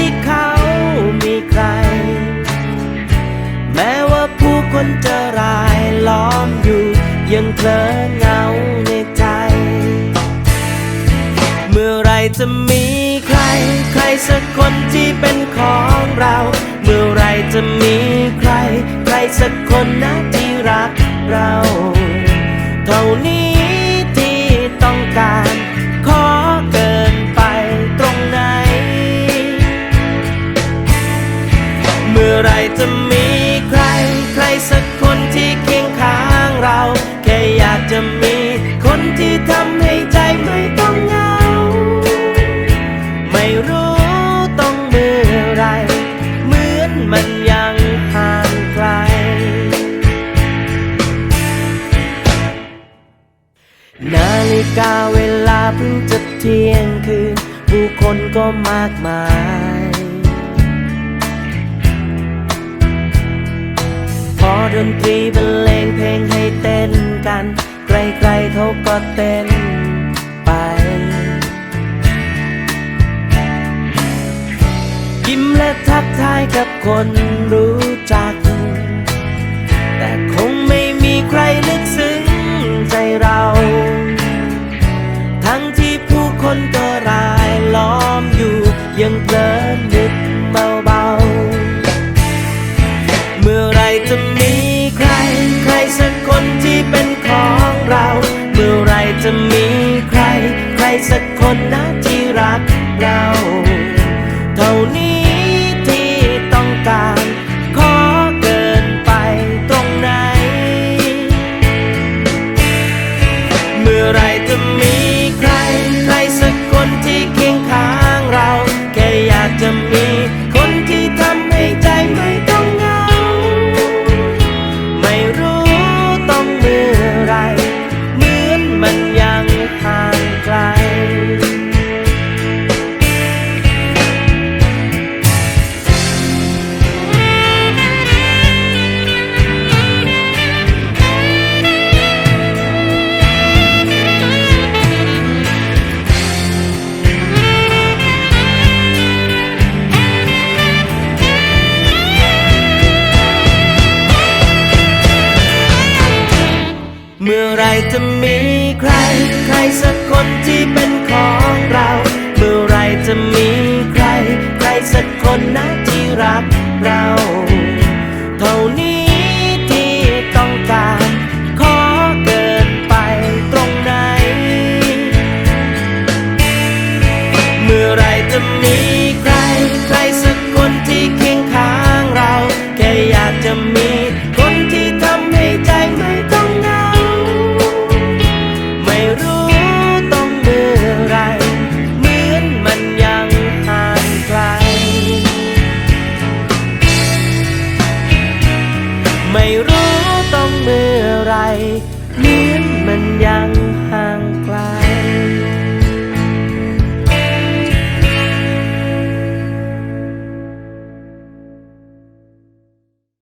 ี่ นจะรายล้อมอยู่ ยังเคลิ้นเงาในใจ เมื่อไรจะมีใคร ใครสักคนที่เป็นของเรา เมื่อไรจะมีใคร ใครสักคนนะที่รักเราเท่านี้ที่ต้องการ ขอเกินไปตรงไหน เมื่อไรจะ นาฬิกาเวลาเพิ่งจะเที่ยงคืน ผู้คนก็มากมาย พอดนตรีบรรเลงเพลงให้เต้นกัน ใครๆเขาก็เต้นไป ยิ้มและทักทายกับคนรู้ จะมีใคร ใครสักคนที่เป็นของเรา เมื่อไรจะมีใคร ใครสักคนนะที่รักเรา จะมีใคร ใครสักคนที่เป็นของเรา เมื่อไรจะมีใคร ใครสักคนนะ ไม่รู้ต้องเมื่อไรเลี้ยงมันยัง